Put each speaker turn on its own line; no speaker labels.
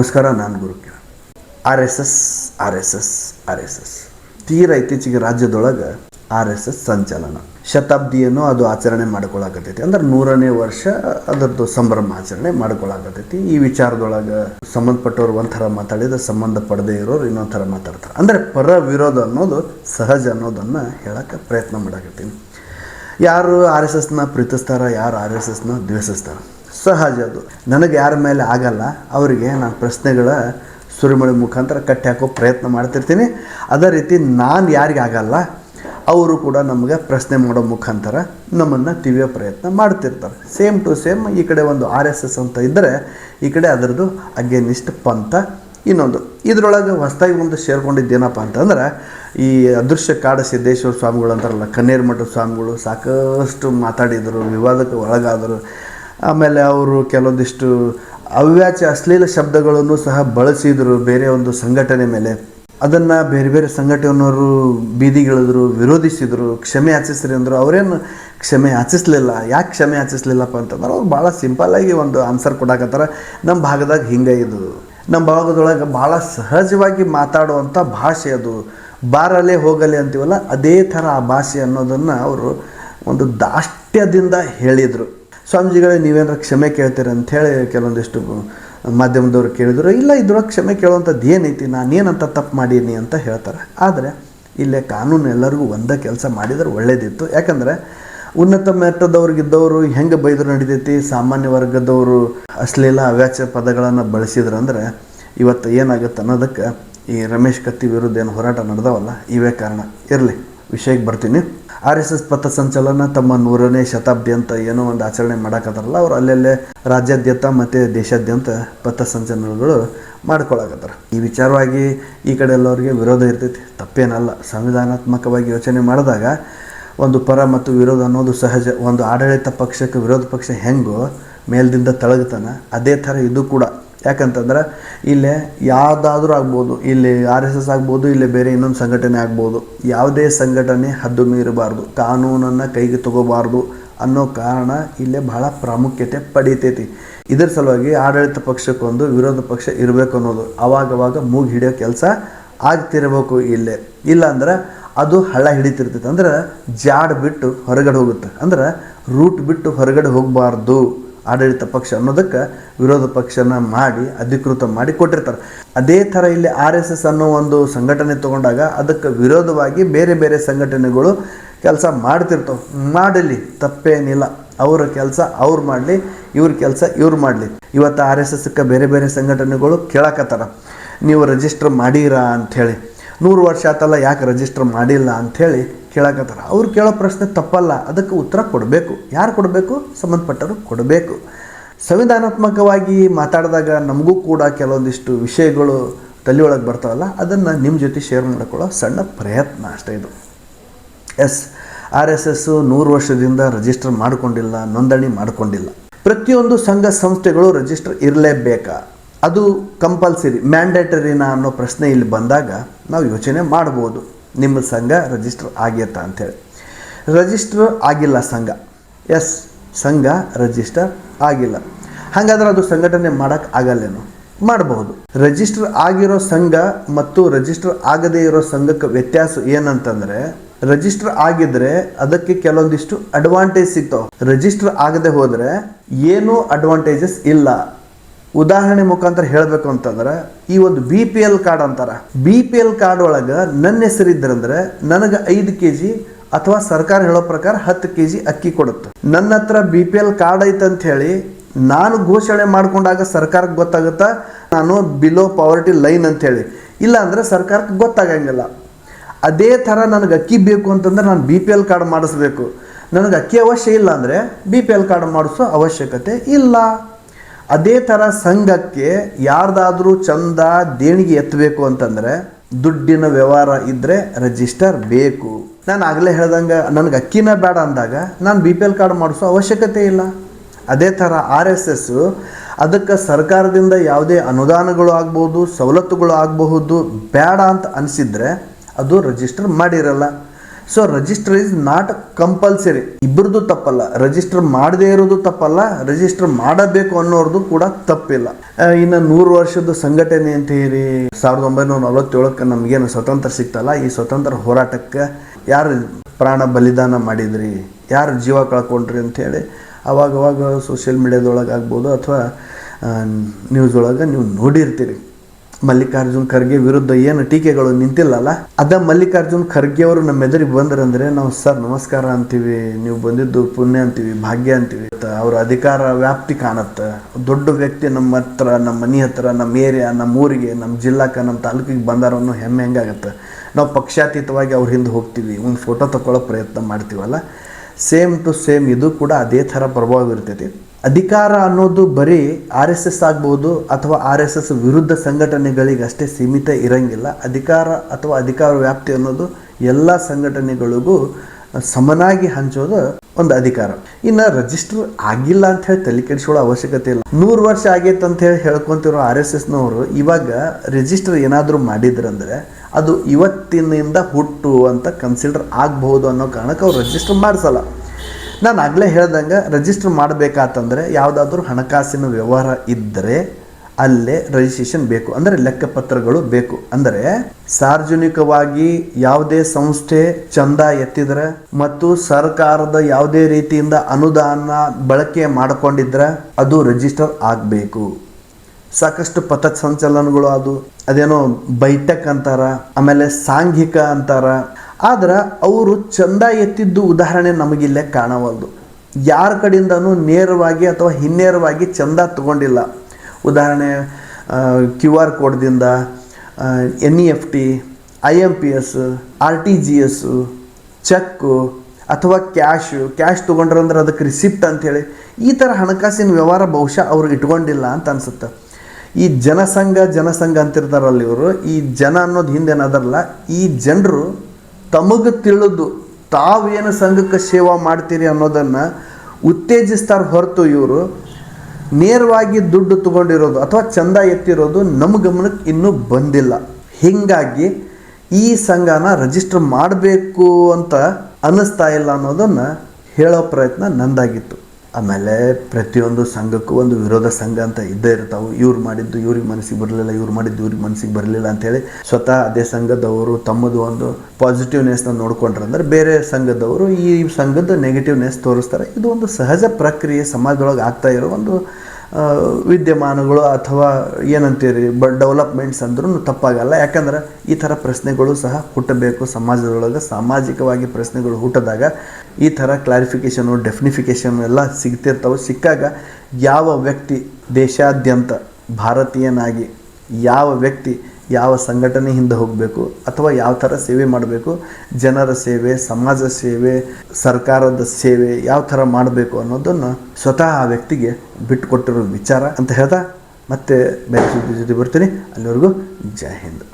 ನಮಸ್ಕಾರ ನಾನು Gurukiran R S S, R S S, R S S. ತೀರ ಇತ್ತೀಚೆಗೆ ರಾಜ್ಯದೊಳಗೆ ಆರ್ ಎಸ್ ಎಸ್ ಸಂಚಲನ. ಶತಾಬ್ದಿಯನ್ನು ಅದು ಆಚರಣೆ ಮಾಡ್ಕೊಳಕತ್ತೈತಿ. ಅಂದ್ರೆ ನೂರನೇ ವರ್ಷ ಅದರದ್ದು ಸಂಭ್ರಮ ಆಚರಣೆ ಮಾಡ್ಕೊಳಕತ್ತೈತಿ. ಈ ವಿಚಾರದೊಳಗೆ ಸಂಬಂಧಪಟ್ಟವ್ರು ಒಂಥರ ಮಾತಾಡಿದ ಸಂಬಂಧ ಪಡದೇ ಇರೋರು ಇನ್ನೊಂದು ಥರ ಮಾತಾಡ್ತಾರೆ. ಅಂದರೆ ಪರ ವಿರೋಧ ಅನ್ನೋದು ಸಹಜ ಅನ್ನೋದನ್ನು ಹೇಳಕ್ಕೆ ಪ್ರಯತ್ನ ಮಾಡಾಕತ್ತೀನಿ. ಯಾರು ಆರ್ ಎಸ್ ಎಸ್ನ ಪ್ರೀತಿಸ್ತಾರ, ಯಾರು ಆರ್ ಎಸ್ ಎಸ್ನ ದ್ವೇಷಿಸ್ತಾರ? ಸಹಜ ಅದು. ನನಗೆ ಯಾರ ಮೇಲೆ ಆಗಲ್ಲ, ಅವರಿಗೆ ನಾನು ಪ್ರಶ್ನೆಗಳ ಸುರಿಮಳೆ ಮುಖಾಂತರ ಕಟ್ಟಿ ಹಾಕೋ ಪ್ರಯತ್ನ ಮಾಡ್ತಿರ್ತೀನಿ. ಅದೇ ರೀತಿ ನಾನು ಯಾರಿಗೆ ಆಗಲ್ಲ, ಅವರು ಕೂಡ ನಮಗೆ ಪ್ರಶ್ನೆ ಮಾಡೋ ಮುಖಾಂತರ ನಮ್ಮನ್ನು ತಿವಿಯೋ ಪ್ರಯತ್ನ ಮಾಡ್ತಿರ್ತಾರೆ. ಸೇಮ್ ಟು ಸೇಮ್ ಈ ಕಡೆ ಒಂದು ಆರ್ ಎಸ್ ಎಸ್ ಅಂತ ಇದ್ದರೆ ಈ ಕಡೆ ಅದರದ್ದು ಅಗೇನಿಸ್ಟ್ ಪಂಥ ಇನ್ನೊಂದು. ಇದರೊಳಗೆ ಹೊಸದಾಗಿ ಒಂದು ಸೇರ್ಕೊಂಡಿದ್ದೇನಪ್ಪ ಅಂತಂದ್ರೆ, ಈ ಅದೃಶ್ಯ ಕಾಡ ಸಿದ್ದೇಶ್ವರ ಸ್ವಾಮಿಗಳು ಅಂತಾರಲ್ಲ ಕನ್ನೇರ್ಮಠ ಸ್ವಾಮಿಗಳು ಸಾಕಷ್ಟು ಮಾತಾಡಿದರು, ವಿವಾದಕ್ಕೆ ಒಳಗಾದರು. ಆಮೇಲೆ ಅವರು ಕೆಲವೊಂದಿಷ್ಟು ಅವ್ಯಾಚ ಅಶ್ಲೀಲ ಶಬ್ದಗಳನ್ನು ಸಹ ಬಳಸಿದರು ಬೇರೆ ಒಂದು ಸಂಘಟನೆ ಮೇಲೆ. ಅದನ್ನು ಬೇರೆ ಬೇರೆ ಸಂಘಟನೆಯವರು ಬೀದಿಗಿಳಿದ್ರು, ವಿರೋಧಿಸಿದರು, ಕ್ಷಮೆ ಆಚಿಸ್ರಿ ಅಂದರು, ಅವರೇನು ಕ್ಷಮೆ ಆಚಿಸ್ಲಿಲ್ಲ ಯಾಕೆ ಕ್ಷಮೆ ಆಚಿಸ್ಲಿಲ್ಲಪ್ಪ ಅಂತಂದ್ರೆ ಅವ್ರು ಭಾಳ ಸಿಂಪಲ್ಲಾಗಿ ಒಂದು ಆನ್ಸರ್ ಕೊಡಕತ್ತಾರ. ನಮ್ಮ ಭಾಗದಾಗ ಹಿಂಗೆ ಇದು. ನಮ್ಮ ಭಾಗದೊಳಗೆ ಭಾಳ ಸಹಜವಾಗಿ ಮಾತಾಡುವಂಥ ಭಾಷೆ ಅದು. ಬಾರಲೆ ಹೋಗಲಿ ಅಂತೀವಲ್ಲ, ಅದೇ ಥರ ಆ ಭಾಷೆ ಅನ್ನೋದನ್ನು ಅವರು ಒಂದು ದಾಷ್ಟ್ಯದಿಂದ ಹೇಳಿದರು. ಸ್ವಾಮೀಜಿಗಳೇ, ನೀವೇನಾರ ಕ್ಷಮೆ ಕೇಳ್ತೀರ ಹೇಳಿ ಕೆಲವೊಂದಿಷ್ಟು ಮಾಧ್ಯಮದವ್ರು ಕೇಳಿದ್ರು. ಇಲ್ಲ, ಇದ್ರೊಳಗೆ ಕ್ಷಮೆ ಕೇಳುವಂಥದ್ದು ಏನೈತಿ? ನಾನೇನಂತ ತಪ್ಪು ಮಾಡೀನಿ ಅಂತ ಹೇಳ್ತಾರೆ. ಆದರೆ, ಇಲ್ಲೇ ಕಾನೂನು ಎಲ್ಲರಿಗೂ ಒಂದೇ ಕೆಲಸ ಮಾಡಿದರೆ ಒಳ್ಳೇದಿತ್ತು. ಯಾಕಂದರೆ, ಉನ್ನತ ಮಟ್ಟದವ್ರಿಗಿದ್ದವರು ಹೆಂಗೆ ಬೈದ್ರು ನಡೀತೈತಿ? ಸಾಮಾನ್ಯ ವರ್ಗದವರು ಅಶ್ಲೀಲ ಅವ್ಯಾಚ ಪದಗಳನ್ನು ಬಳಸಿದ್ರಂದ್ರೆ ಇವತ್ತು ಏನಾಗುತ್ತೆ ಅನ್ನೋದಕ್ಕೆ ಈ ರಮೇಶ್ ಕತ್ತಿ ವಿರುದ್ಧ ಏನು ಹೋರಾಟ ನಡೆದವಲ್ಲ ಇವೇ ಕಾರಣ. ಇರಲಿ, ವಿಷಯಕ್ಕೆ ಬರ್ತೀನಿ. ಆರ್ ಎಸ್ ಎಸ್ ಪಥ ಸಂಚಲನ ತಮ್ಮ ನೂರನೇ ಶತಾಬ್ದಿ ಏನೋ ಒಂದು ಆಚರಣೆ ಮಾಡಕತ್ತಾರಲ್ಲ, ಅವ್ರು ಅಲ್ಲಲ್ಲೇ ರಾಜ್ಯಾದ್ಯಂತ ಮತ್ತು ದೇಶಾದ್ಯಂತ ಪಥ ಸಂಚಲನಗಳು ಮಾಡ್ಕೊಳಕತ್ತಾರ. ಈ ವಿಚಾರವಾಗಿ ಈ ಕಡೆ ಎಲ್ಲರಿಗೆ ವಿರೋಧ ಇರ್ತೈತಿ. ತಪ್ಪೇನಲ್ಲ. ಸಂವಿಧಾನಾತ್ಮಕವಾಗಿ ಯೋಚನೆ ಮಾಡಿದಾಗ ಒಂದು ಪರ ಮತ್ತು ವಿರೋಧ ಅನ್ನೋದು ಸಹಜ. ಒಂದು ಆಡಳಿತ ಪಕ್ಷಕ್ಕೆ ವಿರೋಧ ಪಕ್ಷ ಹೆಂಗೋ ಮೇಲ್ದಿಂದ ತಳಗತನ, ಅದೇ ಥರ ಇದು ಕೂಡ. ಯಾಕಂತಂದ್ರೆ ಇಲ್ಲೇ ಯಾವುದಾದ್ರೂ ಆಗ್ಬೋದು, ಇಲ್ಲಿ ಆರ್ ಎಸ್ ಎಸ್ ಆಗ್ಬೋದು, ಇಲ್ಲಿ ಬೇರೆ ಇನ್ನೊಂದು ಸಂಘಟನೆ ಆಗ್ಬೋದು, ಯಾವುದೇ ಸಂಘಟನೆ ಹದ್ದು ಮೀರಬಾರ್ದು, ಕಾನೂನನ್ನು ಕೈಗೆ ತಗೋಬಾರ್ದು ಅನ್ನೋ ಕಾರಣ ಇಲ್ಲೇ ಬಹಳ ಪ್ರಾಮುಖ್ಯತೆ ಪಡೀತೈತಿ. ಇದರ ಸಲುವಾಗಿ ಆಡಳಿತ ಪಕ್ಷಕ್ಕೊಂದು ವಿರೋಧ ಪಕ್ಷ ಇರಬೇಕು ಅನ್ನೋದು ಅವಾಗವಾಗ ಮೂಗು ಹಿಡಿಯೋ ಕೆಲಸ ಆಗ್ತಿರ್ಬೇಕು ಇಲ್ಲೇ. ಇಲ್ಲಾಂದ್ರೆ ಅದು ಹಳ್ಳ ಹಿಡಿತಿರ್ತೈತೆ. ಅಂದ್ರೆ ಜಾಡ್ ಬಿಟ್ಟು ಹೊರಗಡೆ ಹೋಗುತ್ತೆ. ಅಂದ್ರೆ ರೂಟ್ ಬಿಟ್ಟು ಹೊರಗಡೆ ಹೋಗಬಾರ್ದು. ಆಡಳಿತ ಪಕ್ಷ ಅನ್ನೋದಕ್ಕೆ ವಿರೋಧ ಪಕ್ಷನ ಮಾಡಿ ಅಧಿಕೃತ ಮಾಡಿ ಕೊಟ್ಟಿರ್ತಾರೆ. ಅದೇ ಥರ ಇಲ್ಲಿ ಆರ್ ಎಸ್ ಎಸ್ ಅನ್ನೋ ಒಂದು ಸಂಘಟನೆ ತಗೊಂಡಾಗ ಅದಕ್ಕೆ ವಿರೋಧವಾಗಿ ಬೇರೆ ಬೇರೆ ಸಂಘಟನೆಗಳು ಕೆಲಸ ಮಾಡ್ತಿರ್ತವೆ. ಮಾಡಲಿ, ತಪ್ಪೇನಿಲ್ಲ. ಅವರ ಕೆಲಸ ಅವ್ರು ಮಾಡಲಿ, ಇವ್ರ ಕೆಲಸ ಇವ್ರು ಮಾಡಲಿ. ಇವತ್ತು ಆರ್ ಎಸ್ ಎಸ್ಗೆ ಬೇರೆ ಬೇರೆ ಸಂಘಟನೆಗಳು ಕೇಳಕತ್ತಾರ. ನೀವು ರಿಜಿಸ್ಟರ್ ಮಾಡೀರಾ ಅಂಥೇಳಿ. ನೂರು ವರ್ಷ ಆತಲ್ಲ, ಯಾಕೆ ರಿಜಿಸ್ಟರ್ ಮಾಡಿಲ್ಲ ಅಂಥೇಳಿ ಕೇಳಕತ್ತಾರ. ಅವ್ರು ಕೇಳೋ ಪ್ರಶ್ನೆ ತಪ್ಪಲ್ಲ, ಅದಕ್ಕೆ ಉತ್ತರ ಕೊಡಬೇಕು. ಯಾರು ಕೊಡಬೇಕು? ಸಂಬಂಧಪಟ್ಟವರು ಕೊಡಬೇಕು. ಸಂವಿಧಾನಾತ್ಮಕವಾಗಿ ಮಾತಾಡಿದಾಗ ನಮಗೂ ಕೂಡ ಕೆಲವೊಂದಿಷ್ಟು ವಿಷಯಗಳು ತಲೆಯೊಳಗೆ ಬರ್ತಾವಲ್ಲ, ಅದನ್ನು ನಿಮ್ಮ ಜೊತೆ ಶೇರ್ ಮಾಡ್ಕೊಳ್ಳೋ ಸಣ್ಣ ಪ್ರಯತ್ನ ಅಷ್ಟೇ ಇದು. ಎಸ್, ಆರ್ ಎಸ್ ಎಸ್ಸು ನೂರು ವರ್ಷದಿಂದ ರಿಜಿಸ್ಟರ್ ಮಾಡಿಕೊಂಡಿಲ್ಲ, ನೋಂದಣಿ ಮಾಡಿಕೊಂಡಿಲ್ಲ. ಪ್ರತಿಯೊಂದು ಸಂಘ ಸಂಸ್ಥೆಗಳು ರಿಜಿಸ್ಟರ್ ಇರಲೇಬೇಕಾ? ಅದು ಕಂಪಲ್ಸರಿ ಮ್ಯಾಂಡೇಟರಿನಾ ಅನ್ನೋ ಪ್ರಶ್ನೆ ಇಲ್ಲಿ ಬಂದಾಗ ನಾವು ಯೋಚನೆ ಮಾಡ್ಬೋದು. ನಿಮ್ಮ ಸಂಘ ರಿಜಿಸ್ಟರ್ ಆಗ್ಯತ್ತ ಅಂಥೇಳಿ ರಿಜಿಸ್ಟರ್ ಆಗಿಲ್ಲ ಸಂಘ. ಎಸ್ ಸಂಘ ರಿಜಿಸ್ಟರ್ ಆಗಿಲ್ಲ. ಹಾಗಾದ್ರೆ ಅದು ಸಂಘಟನೆ ಮಾಡೋಕ್ಕೆ ಆಗಲ್ಲೇನು? ಮಾಡಬಹುದು. ರಿಜಿಸ್ಟರ್ ಆಗಿರೋ ಸಂಘ ಮತ್ತು ರಿಜಿಸ್ಟರ್ ಆಗದೇ ಇರೋ ಸಂಘಕ್ಕೆ ವ್ಯತ್ಯಾಸ ಏನಂತಂದರೆ ರಿಜಿಸ್ಟರ್ ಆಗಿದ್ರೆ ಅದಕ್ಕೆ ಕೆಲವೊಂದಿಷ್ಟು ಅಡ್ವಾಂಟೇಜ್ ಸಿಗ್ತಾವೆ. ರಿಜಿಸ್ಟರ್ ಆಗದೆ ಹೋದ್ರೆ ಏನೂ ಅಡ್ವಾಂಟೇಜಸ್ ಇಲ್ಲ. ಉದಾಹರಣೆ ಮುಖಾಂತರ ಹೇಳಬೇಕು ಅಂತಂದ್ರೆ, ಈ ಒಂದು ಬಿ ಪಿ ಎಲ್ ಕಾರ್ಡ್ ಅಂತಾರ ಬಿ ಪಿ ಎಲ್ ಕಾರ್ಡ್ ಒಳಗೆ ನನ್ನ ಹೆಸರಿದ್ರಂದ್ರೆ ನನಗೆ ಐದು ಕೆ ಜಿ ಅಥವಾ ಸರ್ಕಾರ ಹೇಳೋ ಪ್ರಕಾರ ಹತ್ತು ಕೆ ಜಿ ಅಕ್ಕಿ ಕೊಡುತ್ತೆ. ನನ್ನ ಹತ್ರ ಬಿ ಪಿ ಎಲ್ ಕಾರ್ಡ್ ಐತೆ ಅಂತ ಹೇಳಿ ನಾನು ಘೋಷಣೆ ಮಾಡ್ಕೊಂಡಾಗ ಸರ್ಕಾರಕ್ಕೆ ಗೊತ್ತಾಗುತ್ತಾ, ನಾನು ಬಿಲೋ ಪಾವರ್ಟಿ ಲೈನ್ ಅಂತ ಹೇಳಿ. ಇಲ್ಲ ಅಂದ್ರೆ ಸರ್ಕಾರಕ್ಕೆ ಗೊತ್ತಾಗಂಗಿಲ್ಲ. ಅದೇ ಥರ ನನಗೆ ಅಕ್ಕಿ ಬೇಕು ಅಂತಂದ್ರೆ ನಾನು ಬಿ ಪಿ ಎಲ್ ಕಾರ್ಡ್ ಮಾಡಿಸ್ಬೇಕು. ನನಗೆ ಅಕ್ಕಿ ಅವಶ್ಯ ಇಲ್ಲ ಅಂದರೆ ಬಿ ಪಿ ಎಲ್ ಕಾರ್ಡ್ ಮಾಡಿಸೋ ಅವಶ್ಯಕತೆ ಇಲ್ಲ. ಅದೇ ಥರ ಸಂಘಕ್ಕೆ ಯಾರ್ದಾದ್ರೂ ಚಂದ ದೇಣಿಗೆ ಎತ್ತಬೇಕು ಅಂತಂದರೆ ದುಡ್ಡಿನ ವ್ಯವಹಾರ ಇದ್ದರೆ ರಿಜಿಸ್ಟರ್ ಬೇಕು. ನಾನು ಆಗಲೇ ಹೇಳ್ದಂಗೆ ನನಗೆ ಅಕ್ಕಿನ ಬೇಡ ಅಂದಾಗ ನಾನು ಬಿ ಪಿ ಎಲ್ ಕಾರ್ಡ್ ಮಾಡಿಸೋ ಅವಶ್ಯಕತೆ ಇಲ್ಲ. ಅದೇ ಥರ ಆರ್ ಎಸ್ ಎಸ್ಸು ಅದಕ್ಕೆ ಸರ್ಕಾರದಿಂದ ಯಾವುದೇ ಅನುದಾನಗಳು ಆಗ್ಬೋದು, ಸವಲತ್ತುಗಳು ಆಗಬಹುದು, ಬೇಡ ಅಂತ ಅನಿಸಿದರೆ ಅದು ರಿಜಿಸ್ಟರ್ ಮಾಡಿರಲ್ಲ. So register is not compulsory ಇಬ್ಬರದು ತಪ್ಪಲ್ಲ. ರಿಜಿಸ್ಟರ್ ಮಾಡದೇ ಇರೋದು ತಪ್ಪಲ್ಲ. ರಿಜಿಸ್ಟರ್ ಮಾಡಬೇಕು ಅನ್ನೋರ್ದು ಕೂಡ ತಪ್ಪಿಲ್ಲ. ಇನ್ನು ನೂರು ವರ್ಷದ ಸಂಘಟನೆ ಅಂತ ಹೇಳಿ ಸಾವಿರದ ಒಂಬೈನೂರ ನಲವತ್ತೇಳಕ್ಕೆ ನಮಗೇನು ಸ್ವತಂತ್ರ ಸಿಕ್ತಲ್ಲ. ಈ ಸ್ವತಂತ್ರ ಹೋರಾಟಕ್ಕೆ ಯಾರು ಪ್ರಾಣ ಬಲಿದಾನ ಮಾಡಿದ್ರಿ? ಯಾರು ಜೀವ ಕಳ್ಕೊಂಡ್ರಿ ಅಂತೇಳಿ ಅವಾಗವಾಗ ಅವಾಗ ಸೋಷಿಯಲ್ ಮೀಡ್ಯಾದೊಳಗೆ ಆಗ್ಬೋದು ಅಥವಾ ನ್ಯೂಸ್ ಒಳಗೆ ನೀವು ನೋಡಿರ್ತೀರಿ. ಮಲ್ಲಿಕಾರ್ಜುನ್ ಖರ್ಗೆ ವಿರುದ್ಧ ಏನು ಟೀಕೆಗಳು ನಿಂತಿಲ್ಲಲ್ಲ? ಅದ ಮಲ್ಲಿಕಾರ್ಜುನ್ ಖರ್ಗೆ ಅವರು ನಮ್ಮ ಎದುರಿಗೆ ಬಂದ್ರಂದ್ರೆ ನಾವು, ಸರ್, ನಮಸ್ಕಾರ ಅಂತೀವಿ. ನೀವು ಬಂದಿದ್ದು ಪುಣ್ಯ ಅಂತೀವಿ, ಭಾಗ್ಯ ಅಂತೀವಿ. ಅವ್ರ ಅಧಿಕಾರ ವ್ಯಾಪ್ತಿ ಕಾಣತ್ತೆ. ದೊಡ್ಡ ವ್ಯಕ್ತಿ ನಮ್ಮ ಹತ್ರ, ನಮ್ಮ ಮನೆ ಹತ್ರ, ನಮ್ಮ ಏರಿಯಾ, ನಮ್ಮ ಊರಿಗೆ, ನಮ್ಮ ಜಿಲ್ಲಾಕ ನಮ್ಮ ತಾಲೂಕಿಗೆ ಬಂದಾರ ಅನ್ನೋ ಹೆಮ್ಮೆ ಹೆಂಗಾಗತ್ತೆ? ನಾವು ಪಕ್ಷಾತೀತವಾಗಿ ಅವ್ರ ಹಿಂದೆ ಹೋಗ್ತೀವಿ. ಒಂದು ಫೋಟೋ ತಗೊಳ್ಳೋ ಪ್ರಯತ್ನ ಮಾಡ್ತೀವಲ್ಲ? ಸೇಮ್ ಟು ಸೇಮ್ ಇದು ಕೂಡ ಅದೇ ಥರ ಪ್ರಭಾವ ಇರ್ತೈತಿ ಅಧಿಕಾರ ಅನ್ನೋದು ಬರೀ ಆರ್ ಎಸ್ ಎಸ್ ಆಗ್ಬೋದು ಅಥವಾ ಆರ್ ಎಸ್ ಎಸ್ ವಿರುದ್ಧ ಸಂಘಟನೆಗಳಿಗಷ್ಟೇ ಸೀಮಿತ ಇರಂಗಿಲ್ಲ. ಅಧಿಕಾರ ಅಥವಾ ಅಧಿಕಾರ ವ್ಯಾಪ್ತಿ ಅನ್ನೋದು ಎಲ್ಲ ಸಂಘಟನೆಗಳಿಗೂ ಸಮನಾಗಿ ಹಂಚೋದು ಒಂದು ಅಧಿಕಾರ. ಇನ್ನು ರಿಜಿಸ್ಟರ್ ಆಗಿಲ್ಲ ಅಂತ ಹೇಳಿ ತಲೆ ಕೆಡಿಸ್ಕೊಳ್ಳೋ ಅವಶ್ಯಕತೆ ಇಲ್ಲ. ನೂರು ವರ್ಷ ಆಗೈತೆ ಅಂತ ಹೇಳಿ ಹೇಳ್ಕೊತಿರೋ ಆರ್ ಎಸ್ ಎಸ್ನವರು ಇವಾಗ ರಿಜಿಸ್ಟರ್ ಏನಾದರೂ ಮಾಡಿದ್ರಂದ್ರೆ ಅದು ಇವತ್ತಿನಿಂದ ಹುಟ್ಟು ಅಂತ ಕನ್ಸಿಡರ್ ಆಗಬಹುದು ಅನ್ನೋ ಕಾರಣಕ್ಕೆ ಅವ್ರು ರಿಜಿಸ್ಟರ್ ಮಾಡಿಸಲ್ಲ. ನಾನು ಆಗಲೇ ಹೇಳ್ದಂಗೆ ರಿಜಿಸ್ಟರ್ ಮಾಡಬೇಕಾತಂದರೆ ಯಾವುದಾದ್ರೂ ಹಣಕಾಸಿನ ವ್ಯವಹಾರ ಇದ್ದರೆ ಅಲ್ಲೇ ರಿಜಿಸ್ಟ್ರೇಷನ್ ಬೇಕು. ಅಂದರೆ ಲೆಕ್ಕಪತ್ರಗಳು ಬೇಕು. ಅಂದರೆ ಸಾರ್ವಜನಿಕವಾಗಿ ಯಾವುದೇ ಸಂಸ್ಥೆ ಚಂದ ಎತ್ತಿದ್ರೆ ಮತ್ತು ಸರ್ಕಾರದ ಯಾವುದೇ ರೀತಿಯಿಂದ ಅನುದಾನ ಬಳಕೆ ಮಾಡಿಕೊಂಡಿದ್ರೆ ಅದು ರಿಜಿಸ್ಟರ್ ಆಗಬೇಕು. ಸಾಕಷ್ಟು ಪಥ ಸಂಚಲನಗಳು ಅದು. ಅದೇನೋ ಬೈಟಕ್ ಅಂತಾರ, ಆಮೇಲೆ ಸಾಂಘಿಕ ಅಂತಾರ. ಆದ್ರೆ ಅವರು ಚಂದ ಎತ್ತಿದ್ದು ಉದಾಹರಣೆ ನಮಗಿಲ್ಲೇ ಕಾಣವಲ್ದು. ಯಾರ ಕಡೆಯಿಂದನೂ ನೇರವಾಗಿ ಅಥವಾ ಹಿನ್ನೇರವಾಗಿ ಚಂದ ತಗೊಂಡಿಲ್ಲ. ಉದಾಹರಣೆ Q R ಕೋಡ್ದಿಂದ N E F T, I M P S, R T G S cheque ಅಥವಾ ಕ್ಯಾಶು. ಕ್ಯಾಶ್ ತೊಗೊಂಡ್ರಂದ್ರೆ ಅದಕ್ಕೆ ರಿಸಿಪ್ಟ್ ಅಂಥೇಳಿ ಈ ಥರ ಹಣಕಾಸಿನ ವ್ಯವಹಾರ ಬಹುಶಃ ಅವರು ಇಟ್ಕೊಂಡಿಲ್ಲ ಅಂತ ಅನ್ಸುತ್ತೆ. ಈ ಜನಸಂಘ ಜನಸಂಘ ಅಂತಿರ್ತಾರಲ್ಲ ಇವರು. ಈ ಜನ ಅನ್ನೋದು ಹಿಂದೇನದಲ್ಲ ಈ ಜನರು ತಮಗೆ ತಿಳಿದು ತಾವೇನು ಸಂಘಕ್ಕೆ ಸೇವಾ ಮಾಡ್ತೀರಿ ಅನ್ನೋದನ್ನು ಉತ್ತೇಜಿಸ್ತಾರೆ ಹೊರತು ಇವರು ನೇರವಾಗಿ ದುಡ್ಡು ತಗೊಂಡಿರೋದು ಅಥವಾ ಚಂದ ಎತ್ತಿರೋದು ನಮ್ಮ ಗಮನಕ್ಕೆ ಇನ್ನೂ ಬಂದಿಲ್ಲ. ಹೀಗಾಗಿ ಈ ಸಂಘನ ರಿಜಿಸ್ಟರ್ ಮಾಡಬೇಕು ಅಂತ ಅನ್ನಿಸ್ತಾ ಇಲ್ಲ ಅನ್ನೋದನ್ನು ಹೇಳೋ ಪ್ರಯತ್ನ ನಂದಾಗಿತ್ತು. ಆಮೇಲೆ ಪ್ರತಿಯೊಂದು ಸಂಘಕ್ಕೂ ಒಂದು ವಿರೋಧ ಸಂಘ ಅಂತ ಇದ್ದೇ ಇರ್ತಾವೆ. ಇವ್ರು ಮಾಡಿದ್ದು ಇವ್ರಿಗೆ ಮನಸ್ಸಿಗೆ ಬರಲಿಲ್ಲ, ಇವ್ರು ಮಾಡಿದ್ದು ಇವ್ರಿಗೆ ಮನಸ್ಸಿಗೆ ಬರಲಿಲ್ಲ ಅಂತೇಳಿ ಸ್ವತಃ ಅದೇ ಸಂಘದವರು ತಮ್ಮದು ಒಂದು ಪಾಸಿಟಿವ್ನೆಸ್ನ ನೋಡ್ಕೊಂಡ್ರೆ ಅಂದರೆ ಬೇರೆ ಸಂಘದವರು ಈ ಸಂಘದ ನೆಗೆಟಿವ್ನೆಸ್ ತೋರಿಸ್ತಾರೆ. ಇದು ಒಂದು ಸಹಜ ಪ್ರಕ್ರಿಯೆ, ಸಮಾಜದೊಳಗೆ ಆಗ್ತಾ ಇರೋ ಒಂದು ವಿದ್ಯಮಾನಗಳು ಅಥವಾ ಏನಂತೀರಿ, ಬ ಡೆವಲಪ್ಮೆಂಟ್ಸ್ ಅಂದ್ರೂ ತಪ್ಪಾಗಲ್ಲ. ಯಾಕಂದ್ರೆ ಈ ಥರ ಪ್ರಶ್ನೆಗಳು ಸಹ ಹುಟ್ಟಬೇಕು ಸಮಾಜದೊಳಗೆ. ಸಾಮಾಜಿಕವಾಗಿ ಪ್ರಶ್ನೆಗಳು ಹುಟ್ಟಿದಾಗ ಈ ಥರ ಕ್ಲಾರಿಫಿಕೇಷನು ಡೆಫಿನಿಫಿಕೇಷನ್ ಎಲ್ಲ ಸಿಗ್ತಿರ್ತಾವೆ. ಸಿಕ್ಕಾಗ ಯಾವ ವ್ಯಕ್ತಿ ದೇಶಾದ್ಯಂತ ಭಾರತೀಯನಾಗಿ ಯಾವ ವ್ಯಕ್ತಿ ಯಾವ ಸಂಘಟನೆ ಹಿಂದೆ ಹೋಗಬೇಕು ಅಥವಾ ಯಾವ ಥರ ಸೇವೆ ಮಾಡಬೇಕು, ಜನರ ಸೇವೆ, ಸಮಾಜ ಸೇವೆ, ಸರ್ಕಾರದ ಸೇವೆ ಯಾವ ಥರ ಮಾಡಬೇಕು ಅನ್ನೋದನ್ನು ಸ್ವತಃ ಆ ವ್ಯಕ್ತಿಗೆ ಬಿಟ್ಟುಕೊಟ್ಟಿರೋ ವಿಚಾರ ಅಂತ ಹೇಳ್ತಾ ಮತ್ತೆ ಬೇರೆ ಜೊತೆ ಬರ್ತೀನಿ. ಅಲ್ಲಿವರೆಗೂ ಜೈ ಹಿಂದ್.